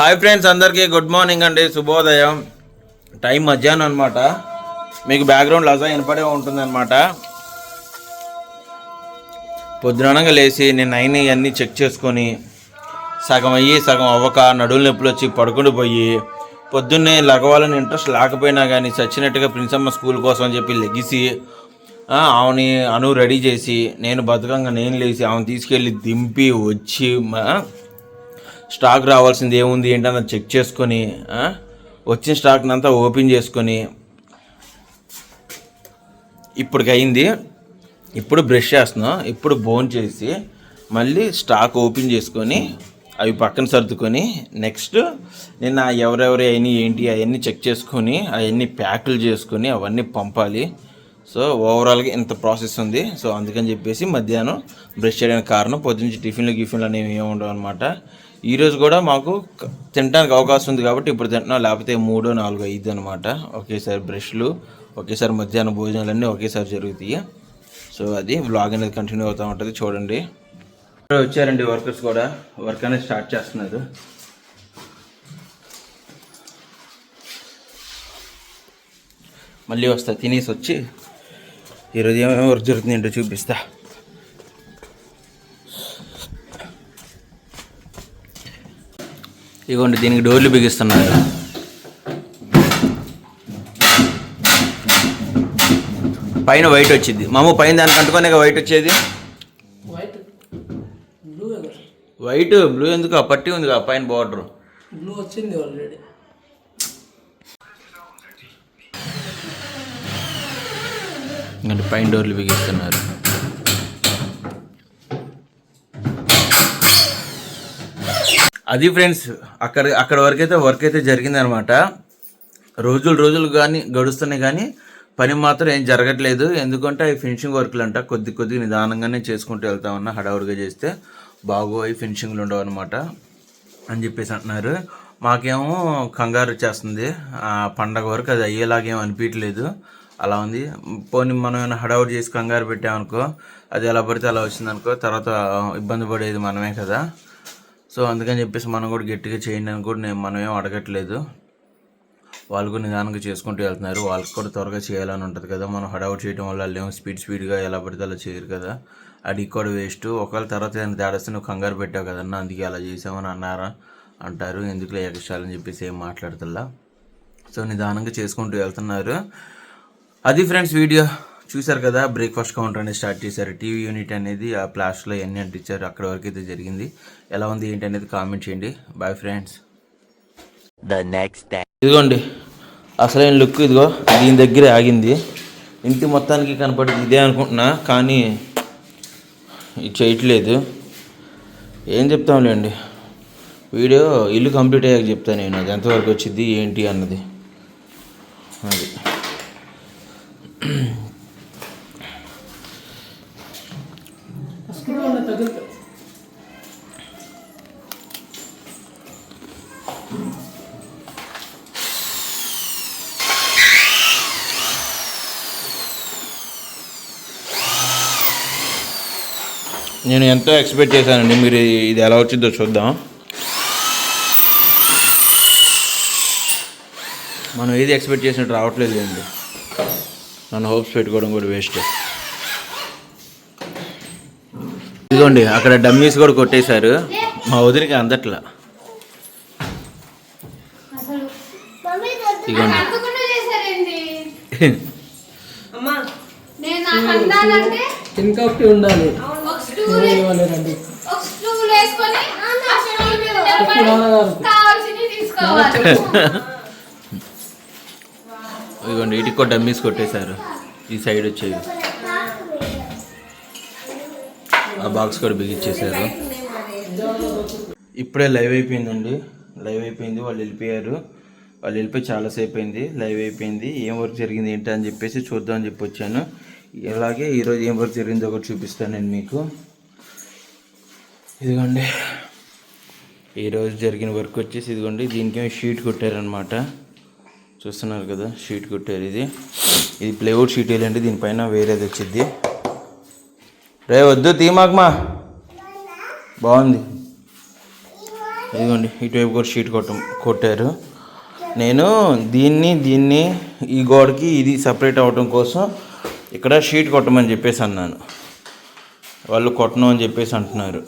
Hi friends అందరికీ good morning అండి. శుభోదయం. టైం మధ్యాహ్నం అనమాట మీకు బ్యాక్గ్రౌండ్ లజా వినపడే ఉంటుంది అనమాట పొద్దుననగా లేచి నేను అయిన ఇవన్నీ చెక్ చేసుకొని సగం అయ్యి సగం అవ్వక నడువుల నొప్పులు వచ్చి పడుకుని పోయి పొద్దున్నే లగవాలని ఇంట్రెస్ట్ లేకపోయినా కానీ చచ్చినట్టుగా ప్రిన్సమ్మ స్కూల్ కోసం అని చెప్పి లెగిసి ఆమెని అను రెడీ చేసి నేను బతకంగా నేను లేచి ఆమెను తీసుకెళ్ళి దింపి వచ్చి స్టాక్ రావాల్సింది ఏముంది ఏంటన్నది చెక్ చేసుకొని వచ్చిన స్టాక్ని అంతా ఓపెన్ చేసుకొని ఇప్పటికయింది ఇప్పుడు బ్రష్ చేస్తున్నాం ఇప్పుడు బోన్ చేసి మళ్ళీ స్టాక్ ఓపెన్ చేసుకొని అవి పక్కన సర్దుకొని నెక్స్ట్ నేను ఎవరెవరు అయినా ఏంటి అవన్నీ చెక్ చేసుకొని అవన్నీ ప్యాకులు చేసుకొని అవన్నీ పంపాలి. సో ఓవరాల్గా ఇంత ప్రాసెస్ ఉంది. సో అందుకని చెప్పేసి మధ్యాహ్నం బ్రష్ చేయడానికి కారణం పొద్దున్నే టిఫిన్లు గిఫిన్లు అనేవి ఏమి ఉండవు అనమాట ఈరోజు కూడా మాకు తినడానికి అవకాశం ఉంది కాబట్టి ఇప్పుడు తింటున్నాం. లేకపోతే మూడో నాలుగో ఐదు అనమాట ఒకేసారి బ్రష్లు ఒకేసారి మధ్యాహ్నం భోజనాలు అన్నీ ఒకేసారి జరుగుతాయి. సో అది బ్లాగ్ అనేది కంటిన్యూ అవుతూ ఉంటుంది. చూడండి. వచ్చారండి వర్కర్స్ కూడా. వర్క్ అనేది స్టార్ట్ చేస్తున్నారు. మళ్ళీ వస్తా. తినేసి వచ్చి ఈరోజు ఏమేమి వర్క్ జరుగుతుంది ఏంటో చూపిస్తా. ఇగోండి దీనికి డోర్లు బిగిస్తున్నారు పైన వైట్ వచ్చింది. మామ పైన దానికి అంటుకోనే వైట్ వచ్చేది? వైట్. బ్లూ కదా. వైట్ బ్లూ ఎందుకు? ఆ పట్టి ఉంది ఆ పైన బార్డర్. బ్లూ వచ్చింది ఆల్రెడీ. పైన డోర్లు బిగిస్తున్నారు. అది ఫ్రెండ్స్ అక్కడ అక్కడ వరకు అయితే వర్క్ అయితే జరిగిందనమాట. రోజులు రోజులు కానీ గడుస్తున్నాయి కానీ పని మాత్రం ఏం జరగట్లేదు. ఎందుకంటే అవి ఫినిషింగ్ వర్క్లు అంట కొద్ది కొద్ది నిదానంగానే చేసుకుంటూ వెళ్తా ఉన్నా హడావుడిగా చేస్తే బాగోయి ఫినిషింగ్లు ఉండవు అనమాట అని చెప్పేసి అంటున్నారు. మాకేమో కంగారు వచ్చేస్తుంది. ఆ పండగ వరకు అది అయ్యేలాగేం అనిపించలేదు అలా ఉంది. పోనీ మనం ఏమైనా హడావుడి చేసి కంగారు పెట్టామనుకో అది ఎలా పడితే అలా వచ్చిందనుకో తర్వాత ఇబ్బంది పడేది మనమే కదా. సో అందుకని చెప్పేసి మనం కూడా గట్టిగా చేయండి అని కూడా నేను మనం ఏం అడగట్లేదు. వాళ్ళు కూడా నిదానంగా చేసుకుంటూ వెళ్తున్నారు. వాళ్ళకి కూడా త్వరగా చేయాలని ఉంటుంది కదా. మనం హడావుట్ చేయడం వల్ల వాళ్ళు స్పీడ్ స్పీడ్గా ఎలా పడితే అలా చేయరు కదా. అది కూడా వేస్ట్ ఒకవేళ తర్వాత ఏదైనా తేడాస్తే నువ్వు కంగారు పెట్టావు కదన్నా అందుకే అలా చేసామని అన్నారా అంటారు. ఎందుకులే ఎగస్టాలని చెప్పేసి ఏం మాట్లాడతల్లా సో నిదానంగా చేసుకుంటూ వెళ్తున్నారు. అది ఫ్రెండ్స్ వీడియో చూశారు కదా బ్రేక్ఫాస్ట్ కౌంటర్ అనేది స్టార్ట్ చేశారు. టీవీ యూనిట్ అనేది ఆ ప్లాస్ట్లో ఎన్ని అంటించారు అక్కడ వరకు అయితే జరిగింది. ఎలా ఉంది ఏంటి అనేది కామెంట్ చేయండి. బాయ్ ఫ్రెండ్స్ ఇదిగోండి అసలైన లుక్ ఇదిగో దీని దగ్గరే ఆగింది. ఇంటి మొత్తానికి కనపడేది ఇదే అనుకుంటున్నా కానీ ఇది చేయట్లేదు. ఏం చెప్తాంలేండి. వీడియో ఇల్లు కంప్లీట్ అయ్యాక చెప్తాను నేను అది ఎంతవరకు వచ్చింది ఏంటి అన్నది అది స్క్రూ అన్న తగిలితే నేను ఎంతో ఎక్స్పెక్ట్ చేశానండి. మీరు ఇది ఎలా వచ్చిందో చూద్దాం. మనం ఏది ఎక్స్పెక్ట్ చేసినట్టు రావట్లేదు అండి నన్ను హోప్స్ పెట్టుకోవడం కూడా వేస్ట్ ఇదిగోండి అక్కడ డమ్మీస్ కూడా కొట్టేశారు. మా వదిలికి అందట్లా ఇదిగోండి అనుకోకుండా చేశారేంటి అమ్మా నేను నాకు అందాలంటే ఇంకా ఒకటి ఉండాలి ఒక స్టూల్ ఇవ్వలేదండి ఒక స్టూల్ వేసుకొని ఆ స్టూల్ మీద నిలబడి నాన్నగారు. కావాల్సినవి తీసుకోవాలి. ఇదిగోండి ఇటుకు కూడా డమ్మీస్ కొట్టేశారు. ఈ సైడ్ వచ్చేవి. ఆ బాక్స్ కూడా బిగించేశారు. ఇప్పుడే లైవ్ అయిపోయిందండి. లైవ్ అయిపోయింది వాళ్ళు వెళ్ళిపోయారు. వాళ్ళు వెళ్ళిపోయి చాలాసేపు అయింది లైవ్ అయిపోయింది. ఏం వర్క్ జరిగింది ఏంటి అని చెప్పేసి చూద్దామని చెప్పి వచ్చాను. ఇలాగే ఈరోజు ఏం వర్క్ జరిగిందో ఒకటి చూపిస్తాను నేను మీకు. ఇదిగోండి. ఈరోజు జరిగిన వర్క్ వచ్చేసి ఇదిగోండి దీనికి షీట్ కొట్టారనమాట చూస్తున్నారు కదా షీట్ కుట్టారు ఇది. ఇది ప్లేవుడ్ షీట్ వేయాలంటే దీనిపైన వేరేది వచ్చింది రే వద్దు తీమాకమా. బాగుంది. ఇదిగోండి ఇటువైపు కూడా షీట్ కొట్ట కొట్టారు. నేను దీన్ని దీన్ని ఈ గోడకి ఇది సపరేట్ అవ్వడం కోసం ఇక్కడ షీట్ కొట్టమని చెప్పేసి అన్నాను. వాళ్ళు కొట్టను అని చెప్పేసి అంటున్నారు.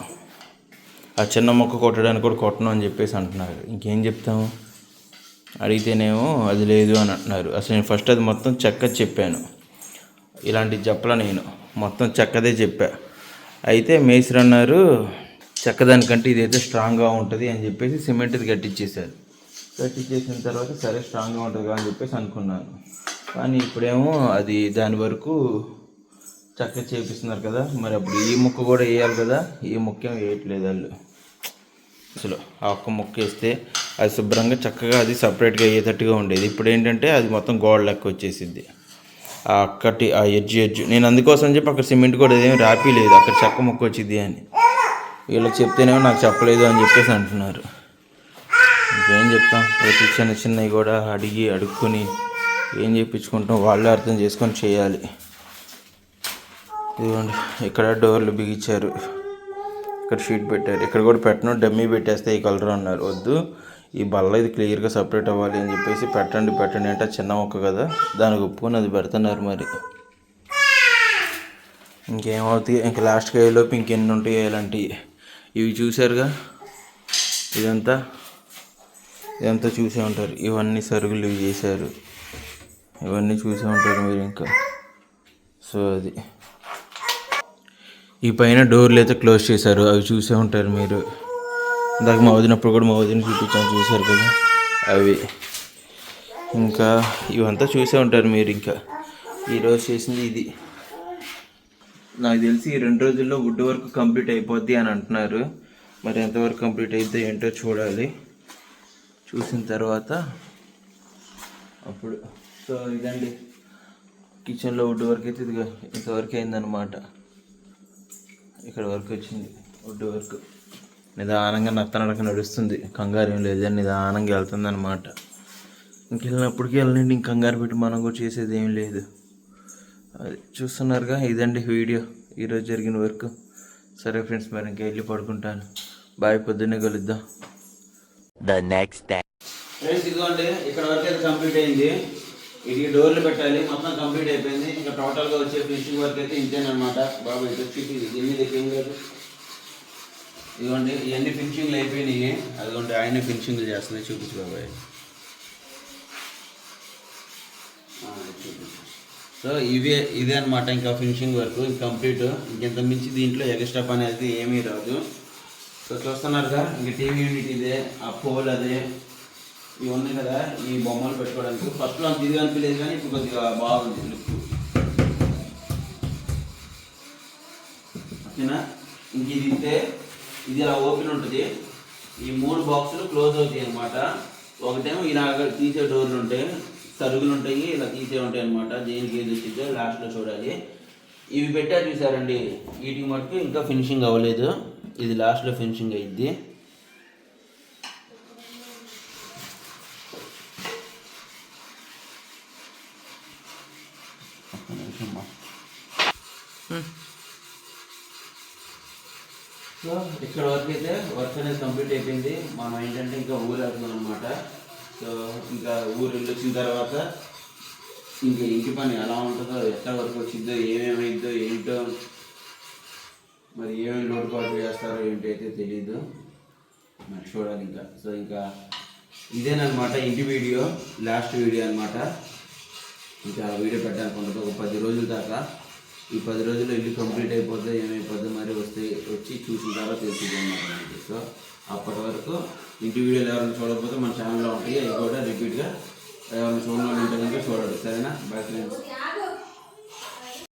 ఆ చిన్న మొక్క కొట్టడానికి కూడా కొట్టను అని చెప్పేసి అంటున్నారు. ఇంకేం చెప్తాము? అడిగితేనేమో అది లేదు అని అంటున్నారు. అసలు నేను ఫస్ట్ అది మొత్తం చెక్క చెప్పాను. ఇలాంటి చెప్పలా నేను. మొత్తం చెక్కదే చెప్పా. అయితే మేస్త్రి అన్నారు చెక్కదానికంటే ఇదైతే స్ట్రాంగ్గా ఉంటుంది అని చెప్పేసి సిమెంట్ది కట్టించేశారు కట్టించేసిన తర్వాత సరే స్ట్రాంగ్గా ఉంటుంది కదా అని చెప్పేసి అనుకున్నాను. కానీ ఇప్పుడేమో అది దాని వరకు చక్కగా చేపిస్తున్నారు కదా. మరి అప్పుడు ఈ ముక్క కూడా వేయాలి కదా. ఈ ముక్క ఏం వేయట్లేదు వాళ్ళు. అసలు ఆ ఒక్క ముక్క వేస్తే అది శుభ్రంగా చక్కగా అది సపరేట్గా అయ్యేటట్టుగా ఉండేది. ఇప్పుడు ఏంటంటే అది మొత్తం గోడ లెక్క వచ్చేసిద్ది ఆ అక్కటి ఆ ఎడ్జ్ ఎడ్జ్ నేను అందుకోసం చెప్పి అక్కడ సిమెంట్ కూడా ఏమి రాపీ లేదు అక్కడ చెక్క ముక్క వచ్చింది అని. వీళ్ళకి చెప్తేనేమో నాకు చెప్పలేదు అని చెప్పేసి అంటున్నారు. ఇంకేం చెప్తాం? ప్రతి చిన్న చిన్నవి కూడా అడిగి అడుక్కొని ఏం చేయించుకుంటాం వాళ్ళే అర్థం చేసుకొని చేయాలి. ఇదిగోండి ఇక్కడ డోర్లు బిగించారు? ఇక్కడ షీట్ పెట్టారు. ఇక్కడ కూడా పెట్టను డమ్మీ పెట్టేస్తే ఈ కలర్ అన్నారు. వద్దు ఈ బల్ల ఇది క్లియర్గా సపరేట్ అవ్వాలి అని చెప్పేసి పెట్టండి పెట్టండి అంటే చిన్న మొక్క కదా దానికి ఒప్పుకొని అది పెడుతున్నారు మరి. ఇంకేమవుతాయి ఇంక లాస్ట్కి అయ్యేలోపు ఇంకెన్ని ఉంటాయి ఇలాంటివి. ఇవి చూసారుగా ఇదంతా? ఇదంతా చూసే ఉంటారు. ఇవన్నీ సరుకులు ఇవి చేశారు. ఇవన్నీ చూసే ఉంటారు మీరు ఇంకా. సో అది. ఈ పైన డోర్లు అయితే క్లోజ్ చేశారు. అవి చూసే ఉంటారు మీరు. ఇందాక మా వదినప్పుడు కూడా మా వదిన చూపించాను. చూశారు కదా? అవి. ఇంకా ఇవంతా చూసే ఉంటారు మీరు ఇంకా. ఈరోజు చేసింది ఇది. నాకు తెలిసి ఈ రెండు రోజుల్లో వుడ్ వర్క్ కంప్లీట్ అయిపోద్ది అని అంటున్నారు. మరి ఎంతవరకు కంప్లీట్ అయితే ఏంటో చూడాలి. చూసిన తర్వాత అప్పుడు సో ఇదండి. కిచెన్లో వుడ్ వర్క్ అయితే ఇదిగా ఇంతవరకు అయిందనమాట ఇక్కడ వర్క్ వచ్చింది వుడ్ వర్క్. నిదానంగా నత్తనడక నడుస్తుంది. కంగారు ఏం లేదు నిదానంగా వెళ్తుంది అనమాట ఇంకెళ్ళినప్పటికీ వెళ్ళండి ఇంక కంగారు పెట్టి మనం కూడా చేసేది ఏం లేదు. అది చూస్తున్నారుగా ఇదండి వీడియో. ఈరోజు జరిగిన వర్క్. సరే ఫ్రెండ్స్ మరి ఇంకా వెళ్ళి పడుకుంటాను. బాయ్ పొద్దున్నే కలుద్దాం. The నెక్స్ట్ డే ఫ్రెండ్స్ ఇదిగోండి ఇక్కడ వరకు అయితే కంప్లీట్ అయింది. ఇది డోర్లు పెట్టాలి మొత్తం కంప్లీట్ అయిపోయింది. ఇంకా టోటల్గా వచ్చే ఫినిషింగ్ వర్క్ అయితే ఇంతేనమాట బాబు ఇది వచ్చి ఎన్ని దగ్గర లేదు. ఇదిగోండి ఇవన్నీ ఫినిషింగ్లు అయిపోయినాయి. అదిగోండి ఆయన ఫినిషింగ్లు చేస్తున్నాయి చూపించు బాబాయ్. సో ఇవే ఇదే అనమాట ఇంకా ఫినిషింగ్ వర్క్ కంప్లీట్ ఇంకెంత మించి దీంట్లో ఎక్స్ట్రా పని అయితే ఏమీ రాదు. సో చూస్తున్నారుగా ఇంక టీవీ యూనిట్ ఇదే ఆ పోల్ అదే ఇవి ఉన్నాయి కదా ఈ బొమ్మలు పెట్టుకోవడానికి. ఫస్ట్లో అంత ఇది అనిపించలేదు కానీ ఇప్పుడు కొద్దిగా బాగుంది లుక్ ఓకేనా? ఇంక ఇది ఇస్తే ఇది ఇలా ఓపెన్ ఉంటుంది. ఈ మూడు బాక్సులు క్లోజ్ అవుతాయి అనమాట ఒకటేమో ఇలాగ తీసే డోర్లు ఉంటాయి సరుగులు ఉంటాయి ఇలా తీసే ఉంటాయి అనమాట దేనికి ఏది వచ్చిందో లాస్ట్లో చూడాలి. ఇవి పెట్టారు చూసారండి. వీటికి మటుకు ఇంకా ఫినిషింగ్ అవ్వలేదు. ఇది లాస్ట్లో ఫినిషింగ్ అయ్యిద్ది సో ఇక్కడ వరకు అయితే వర్క్ అనేది కంప్లీట్ అయిపోయింది. మనం ఏంటంటే ఇంకా ఊరు వెళ్తున్నాం అనమాట సో ఇంకా ఊరు వెళ్ళి వచ్చిన తర్వాత ఇంకా ఇంటి పని ఎలా ఉంటుందో ఎట్లా వరకు వచ్చిందో ఏమేమైద్దో ఏంటో మరి ఏమేమి లోటుపాట్లు చేస్తారో ఏంటైతే తెలియదు మరి చూడాలి ఇంకా. సో ఇంకా ఇదేనమాట ఇంటి వీడియో లాస్ట్ వీడియో అనమాట ఇంకా వీడియో పెట్టాలనుకుంటుంది ఒక పది రోజుల దాకా. ఈ పది రోజుల్లో ఇల్లు కంప్లీట్ అయిపోతే ఏమైపోద్ది మరి వస్తే వచ్చి చూసిన తర్వాత తెలిసింది అనమాట సో అప్పటి వరకు ఇంటి వీడియోలు ఎవరైనా చూడకపోతే మన ఛానల్లో ఉంటాయి. అవి కూడా రిపీట్గా ఎవరైనా చూడడం కనుక చూడండి సరేనా? Bye friends.